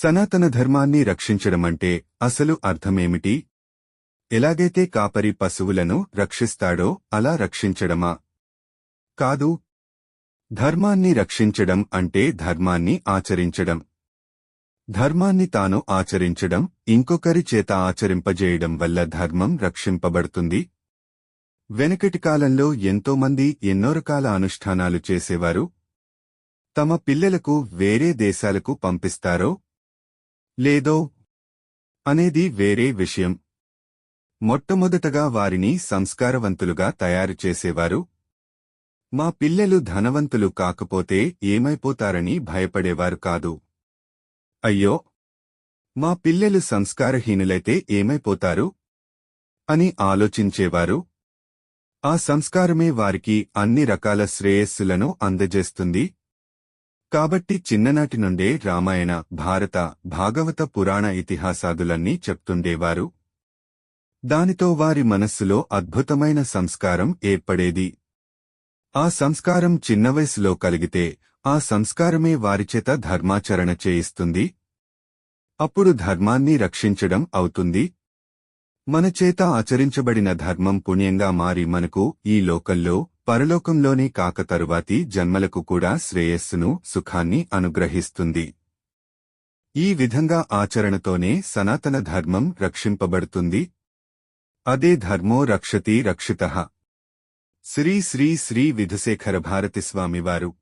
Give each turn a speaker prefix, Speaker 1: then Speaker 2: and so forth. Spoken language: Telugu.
Speaker 1: సనాతన ధర్మాన్ని రక్షించడమంటే అసలు అర్థమేమిటి? ఎలాగైతే కాపరి పశువులను రక్షిస్తాడో అలా రక్షించడమా? కాదు. ధర్మాన్ని రక్షించడం అంటే ధర్మాన్ని ఆచరించడం. ధర్మాన్ని తాను ఆచరించడం ఇంకొకరి చేత ఆచరింపజేయడం వల్ల ధర్మం రక్షింపబడుతుంది. వెనకటి కాలంలో ఎంతోమంది ఎన్నో రకాల అనుష్ఠానాలు చేసేవారు. తమ పిల్లలకు వేరే దేశాలకు పంపిస్తారో లేదో అనేది వేరే విషయం. మొట్టమొదటగా వారిని సంస్కారవంతులుగా తయారు చేసేవారు. మా పిల్లలు ధనవంతులు కాకపోతే ఏమైపోతారని భయపడేవారు కాదు. అయ్యో! మా పిల్లలు సంస్కారహీనులైతే ఏమైపోతారు? అని ఆలోచించేవారు. ఆ సంస్కారమే వారికి అన్ని రకాల శ్రేయస్సులను అందజేస్తుంది. కాబట్టి చిన్ననాటి నుండే రామాయణ భారత భాగవత పురాణ ఇతిహాసాదులన్నీ చెప్తుండేవారు. దానితో వారి మనస్సులో అద్భుతమైన సంస్కారం ఏర్పడేది. ఆ సంస్కారం చిన్న వయసులో కలిగితే ఆ సంస్కారమే వారిచేత ధర్మాచరణ చేయిస్తుంది. అప్పుడు ధర్మాన్ని రక్షించడం అవుతుంది. మనచేత ఆచరించబడిన ధర్మం పుణ్యంగా మారి మనకు ఈ లోకల్లో పరలోకంలోనే కాక తరువాతి జన్మలకు కూడా శ్రేయస్సును సుఖాన్ని అనుగ్రహిస్తుంది. ఈ విధంగా ఆచరణతోనే సనాతన ధర్మం రక్షింపబడుతుంది. అదే ధర్మో రక్షతి రక్షిత. శ్రీ శ్రీ శ్రీ విధుశేఖర భారతి స్వామివారు